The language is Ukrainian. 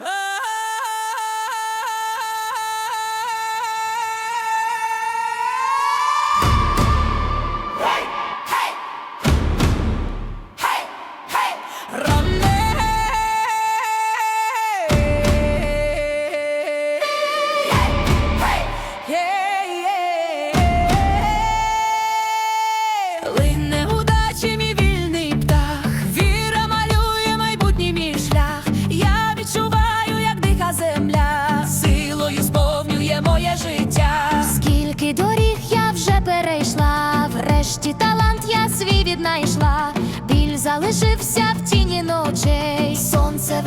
Ah! Врешті талант я свій віднайшла, біль залишився в тіні ночей, сонце